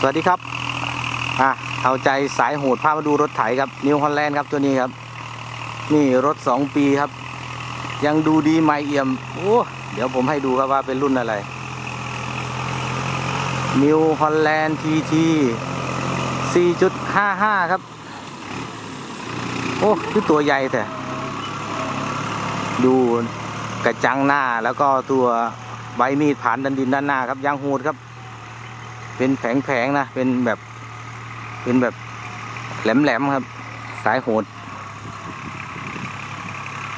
สวัสดีครับ อะ เอาใจสายโหดพามาดูรถไถครับนิวฮอลแลนด์ครับตัวนี้ครับ นี่รถ 2 ปีครับ ยังดูดีไม่เอี่ยม โอ้ เดี๋ยวผมให้ดูครับว่าเป็นรุ่นอะไรนิวฮอลแลนด์ทีที4.55 ครับ โอ้คือตัวใหญ่แต่ ดูกระจังหน้าแล้วก็ตัวใบมีดผ่านดันดินด้านหน้าครับยางโหดครับ เป็นแผงๆนะ เป็นแบบ เป็นแบบแหลมๆครับ สายโหด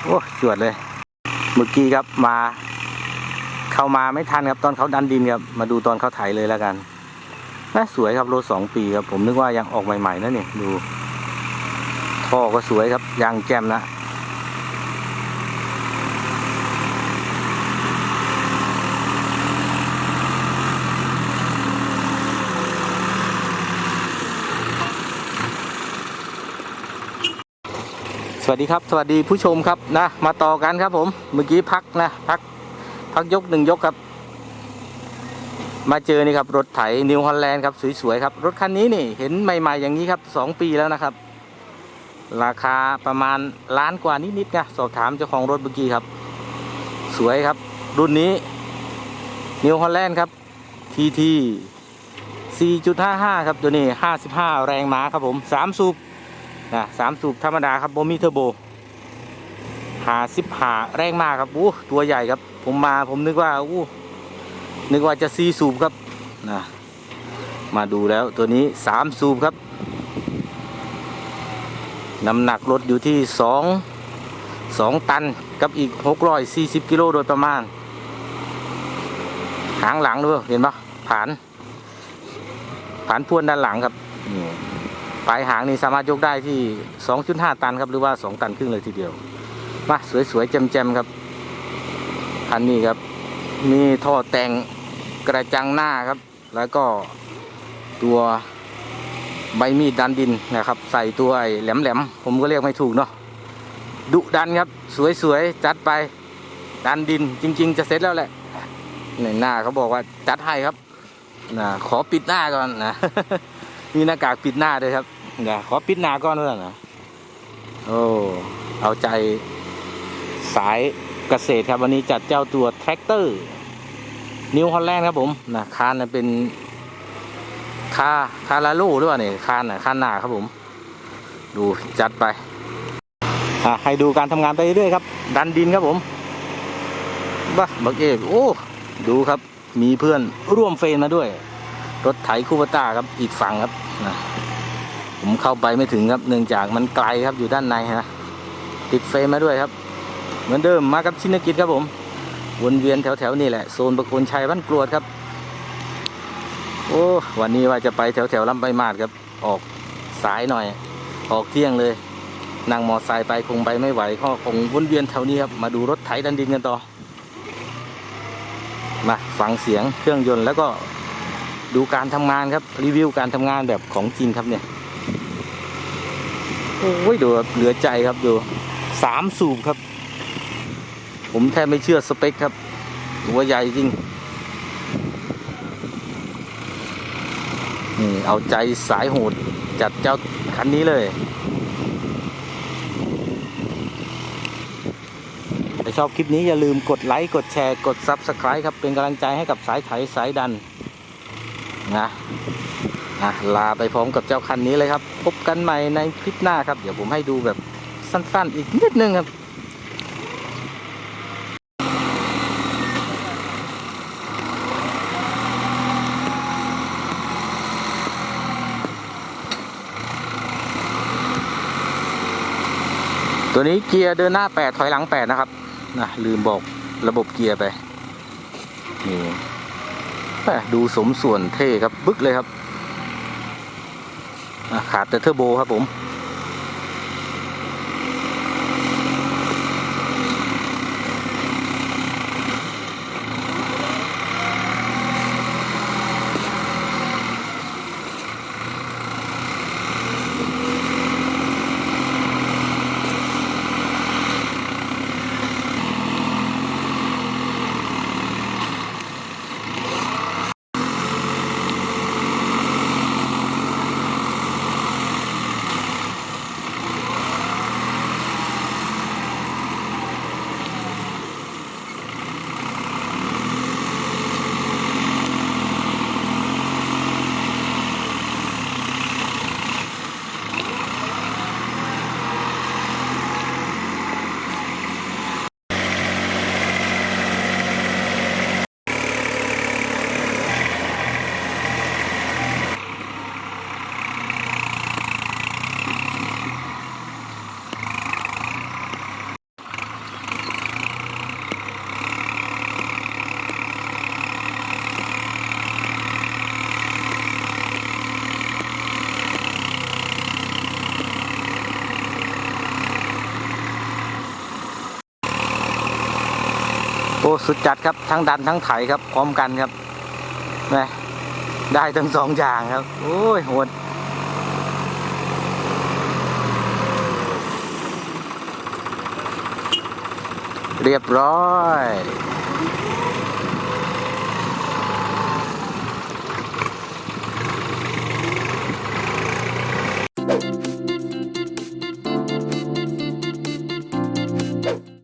โอ้สวดเลย เมื่อกี้ครับมา เข้ามาไม่ทันครับ ตอนเขาดันดินครับ มาดูตอนเขาไถเลยแล้วกันน่าสวยครับรถสองปีครับ ผมนึกว่ายังออกใหม่ๆนะนี่ดูท่อก็สวยครับยางแจ่มนะ วัสดีครับสวัสดีผู้ชมครับนะมาต่อกันครับผมเมื่อกี้พักนะพักพักยกหนึ่งยกครับ มาเจอนี่ครับรถไถนิวฮอลแลนด์ครับสวยๆครับรถคันนี้นี่เห็นใหม่ ๆ อย่างนี้ครับสองปีแล้วนะครับ ราคาประมาณล้านกว่านิดๆนะสอบถามเจ้าของรถเมื่อกี้ครับ สวยครับ รุ่นนี้นิวฮอลแลนด์ครับทีที4.55 ครับตัวนี้ 55 แรงม้าครับผม 3 สูบ นะสามสูบธรรมดาครับโบมีเทอร์โบหาสิบหาแรงมากครับอู้ตัวใหญ่ครับ ผมมาผมนึกว่าอู้นึกว่าจะซีสูบครับนะมาดูแล้วตัวนี้สามสูบครับน้ำหนักรถอยู่ที่สองสองตันกับอีกหกร้อยสี่สิบกิโลโดยประมาณ หางหลังด้วยเห็นปะผานผานพ่วนด้านหลังครับ ปลายหางนี่สามารถยกได้ที่ 2.5 ตันครับหรือว่า 2 ตันครึ่งเลยทีเดียวมาสวยๆแจ่มๆครับอันนี้ครับ มีท่อแต่งกระจังหน้าครับ แล้วก็ตัวใบมีดดันดินนะครับ ใส่ตัวไอ้แหลมๆผมก็เรียกไม่ถูกเนาะดุดันครับ สวยๆจัดไปดันดินจริง ๆ จะเสร็จแล้วแหละในหน้าเขาบอกว่าจัดให้ครับนะขอปิดหน้าก่อนนะ มีหน้ากากปิดหน้าด้วยครับเดี๋ยวขอปิดหน้าก่อนด้วยนะโอ้เอาใจสายเกษตรครับวันนี้จัดเจ้าตัวแทรกเตอร์ นิวฮอลแลนด์ครับผมนะคานเป็นคาคาราโลด้วยเนี่ยคานนะคานหน้าครับผม ดูจัดไปอะให้ดูการทำงานไปเรื่อยๆครับ ดันดินครับผมบ้าบักเอกโอ้ดูครับมีเพื่อนร่วมเฟรนมาด้วย รถไถคูปต้าครับอีกฝั่งครับนะผมเข้าไปไม่ถึงครับเนื่องจากมันไกลครับอยู่ด้านในนะติดเฟรมมาด้วยครับ เหมือนเดิมมากับชินกิจครับผม วนเวียนแถวๆนี่แหละโซนประโคนชัยบ้านกรวดครับ โอ้วันนี้ว่าจะไปแถวๆลำไปมาดครับ ออกสายหน่อย ออกเที่ยงเลยนั่งมอไซค์ไปคงไปไม่ไหวก็คงวนเวียนแถวนี้ครับมาดูรถไถดันดินกันต่อมาฟังเสียงเครื่องยนต์แล้วก็ ดูการทำงานครับรีวิวการทำงานแบบของจริงครับเนี่ยโอ้ยดูครับเหลือใจครับดูสามสูบครับ ผมแทบไม่เชื่อสเปคครับตัวใหญ่จริงนี่เอาใจสายโหดจัดเจ้าคันนี้เลยถ้าชอบคลิปนี้อย่าลืมกดไลค์ กดแชร์ กด Subscribe ครับ เป็นกำลังใจให้กับสายไถสายดัน นะอะลาไปพร้อมกับเจ้าคันนี้เลยครับ พบกันใหม่ในคลิปหน้าครับ เดี๋ยวผมให้ดูแบบสั้นๆอีกนิดนึงครับตัวนี้เกียร์เดินหน้า 8 ถอยหลัง 8 นะครับนะลืมบอกระบบเกียร์ไปนี่ ดูสมส่วนเท่ครับบึกเลยครับขาดแต่เทอร์โบครับผม สุดจัดครับทั้งดันทั้งไถครับ พร้อมกันครับนะได้ทั้งสองอย่างครับ โอ้ยโหดเรียบร้อย